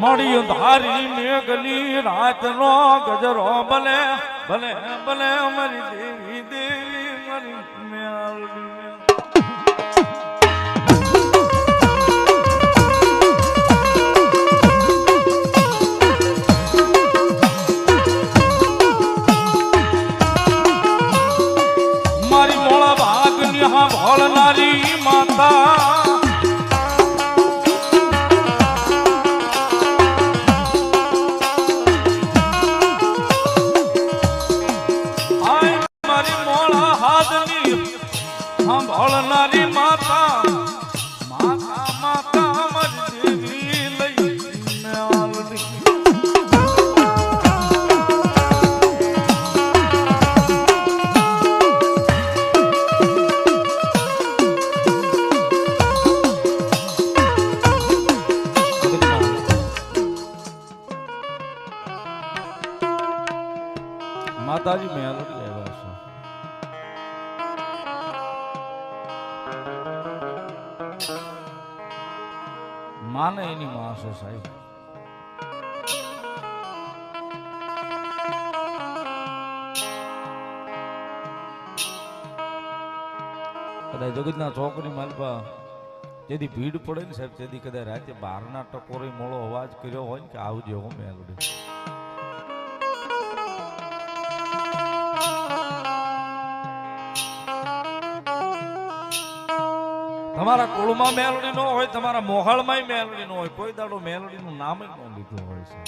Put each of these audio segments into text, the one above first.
મળી ધારી મેઘલી રાતનો ગજરો ભલે ભલે ભલે મારી દેવી દેવી મારી મેલડી માને એની માં છે સાહેબ. કદાચ જગતના ચોકની માલપા જેથી ભીડ પડે ને સાહેબ તેથી કદાચ રાતે બહારના ટકોરે મોળો અવાજ કર્યો હોય ને કે આવજો હો મેલડી તમારા કુળમાં મેલડી નો હોય, તમારા મોહળમાં મેલડી નો હોય. કોઈ દાડો મેલડી નું નામ ન લીધું હોય છે.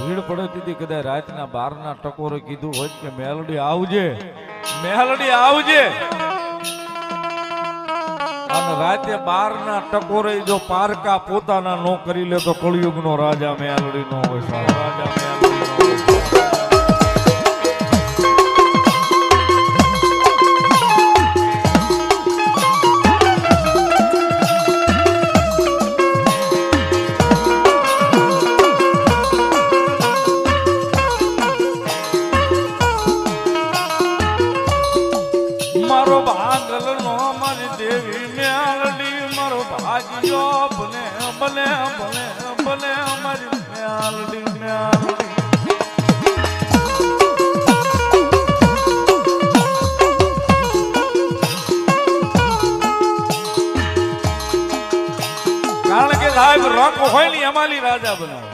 ભીડ પડે દીધી કદાચ રાતના બારના ટકોરે કીધું હોય કે મેલડી આવજે. મેલડી આવજે. અને રાતે બારના ટકોરે જો પારકા પોતાના નો કરી લે તો કળિયુગ નો રાજા મેલડી નો હોય રાજા મેલડી સાહેબ રંગ હોય ને એમાંની રાજા બનાવે.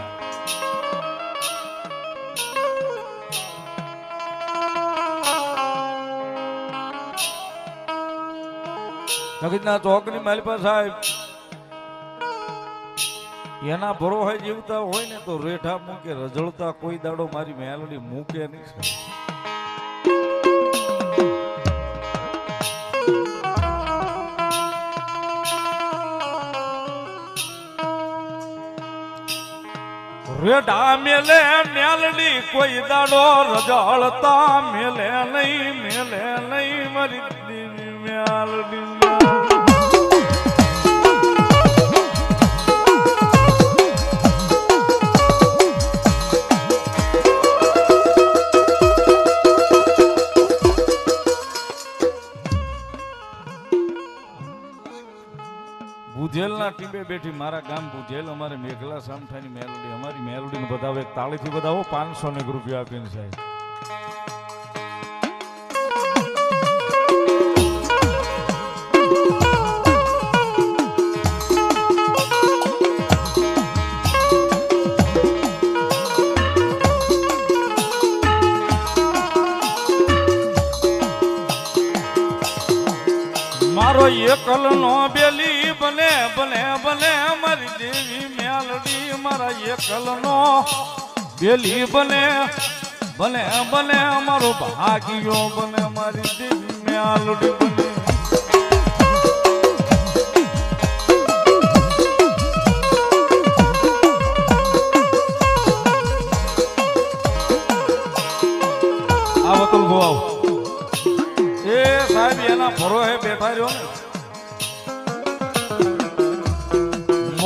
જગતના ચોકની માલિપા સાહેબ, એના ભરો હોય જીવતા હોય ને તો રેઠા મૂકે, રજળતા કોઈ દાડો મારી મેલડી મૂકે નહીં રેઢા મેલે મેલડી કોઈ દાડો રજળતા મેલે નહીં મેલે નહીં મરી મેલડી. બુધેલના ટીમે બેઠી મારા ગામ બુધેલ અમારે મેઘલા સામઠાની મેલોડી, અમારી મેલોડીને બતાવો એક તાળીથી બતાવો પાંચસો ને રૂપિયા આપીને સાહેબ. મારો એકલ નો બેલી બને બને બને મારી દેવી મેલડી મારા એકલ નો બેલી બને બને બને મારો ભાગ્યો બને મારી દેવી મેલડી બને આ વકલ એ સાહેબ, એના ભરો હે બેઠા રહ્યો ને.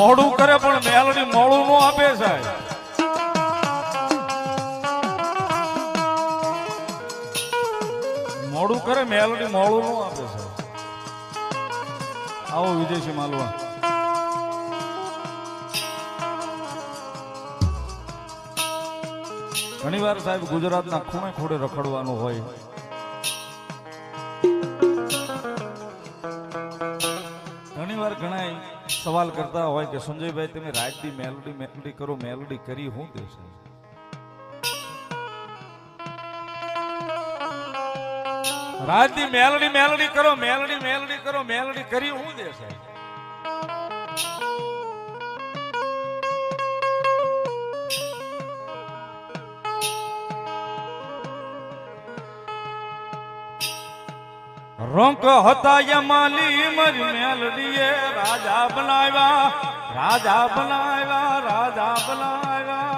મોડું કરે પણ મેલડી મોડું નો આપે સાહેબ. મોડું કરે, મેલડી મોડું નો આપે સાહેબ. આવો વિદેશી માલવા. ઘણી વાર સાહેબ ગુજરાતના ખૂણે ખોડે રખડવાનું હોય. સવાલ કરતા હોય કે, સંજયભાઈ, તમે રાતની મેલોડી મેલોડી કરો, મેલોડી કરી હું દેશે? રાતની મેલોડી મેલોડી કરો, મેલોડી મેલોડી કરો, મેલોડી કરી હું દેશે? રોંક હતા યમાલી મરી મેલડીએ, રાજા બનાવ્યા રાજા બનાવ્યા રાજા બનાવ્યા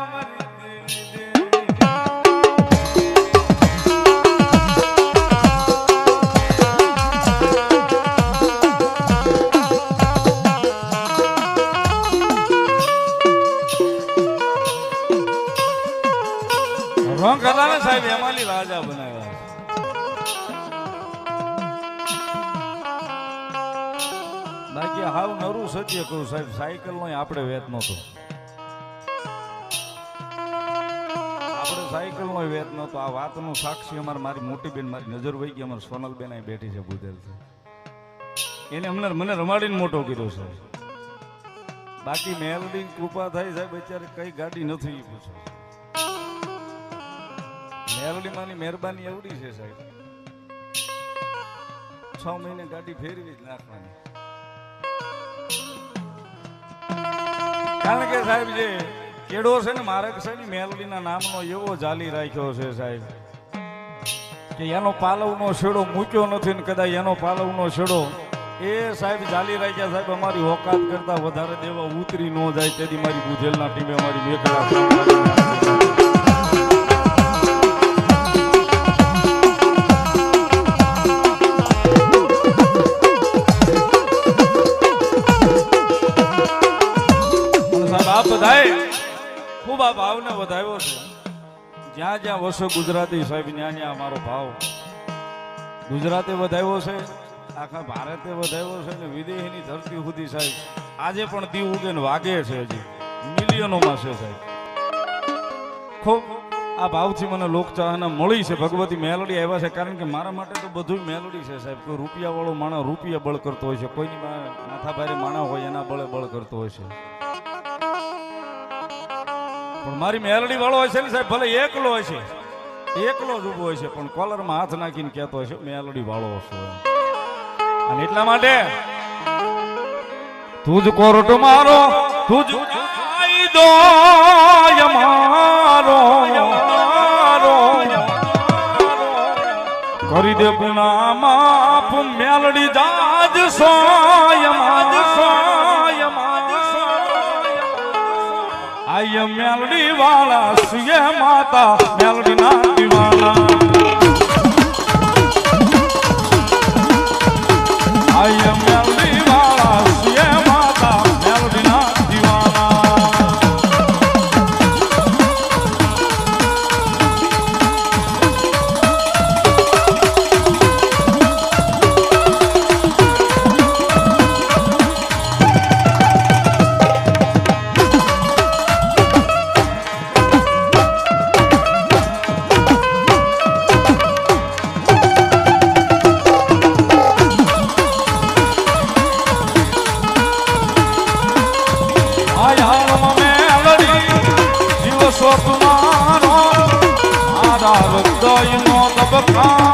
રોંગ હતા ને સાહેબ, યમાલી રાજા બનાવ્યા. બાકી હાવ નરું સત્ય કહું સાહેબ સાયકલ નો આપણે વેત નહોતો. આપણે સાયકલ નો વેત નહોતો. આ વાતનું સાક્ષી અમારે મારી મોટી બેન, મારી નજર વહી ગઈ, અમારે સોનલબેન અહીં બેઠી છે બુધેલ એને અમને મને રમાડીને મોટો કર્યો છે બાકી મેલડી કૃપા થાય સાહેબ, અત્યારે કઈ ગાડી નથી એ પૂછો. મેલડી માની મહેરબાની એવડી છે સાહેબ. છ મહિને ગાડી ફેરવી જ નાખવાની. કારણ કે સાહેબ જે કેડો છે ને, મારક છે ને, મેલડીના નામનો એવો જાલી રાખ્યો છે સાહેબ કે એનો પાલવનો છેડો મૂક્યો નથી ને કદાચ એનો પાલવનો છેડો એ સાહેબ જાલી રાખ્યા સાહેબ અમારી ઓકાત કરતા વધારે દેવા ઉતરી ન જાય, તેથી મારી બુધેલના ટીમે અમારી મેઘડા આ ભાવને વધાવ્યો છે. જ્યાં જ્યાં વસો ગુજરાતી સાહેબ, ત્યાં ત્યાં અમારો ભાવ ગુજરાતે વધાવ્યો છે, આખા ભારતે વધાવ્યો છે ને વિદેશની ધરતી સુધી સાહેબ, આજે પણ દીવ ઉગે ને વાગે છે હજી. મિલિયનોમાં છે સાહેબ. ખૂબ આ ભાવથી મને લોકચાહના મળી છે. ભગવતી મેલોડી આવ્યા છે કારણ કે મારા માટે તો બધું મેલોડી છે સાહેબ. કોઈ રૂપિયા વાળો માણસ રૂપિયા બળ કરતો હોય છે, કોઈની માથાભારે માથા ભારે માણસ હોય એના બળે બળ કરતો હોય છે. પણ મારી મેલડી વાળો હોય છે ને સાહેબ, ભલે એકલો હોય છે. એકલો જ ઊભો હોય છે, પણ કોલરમાં હાથ નાખીને કહેતો હોય છે, મેલડી વાળો છું અને એટલા માટે તુજ કોરટ મારો તુજ કાયદો મારો માતા મેલડી ના હૃદયનો તબકા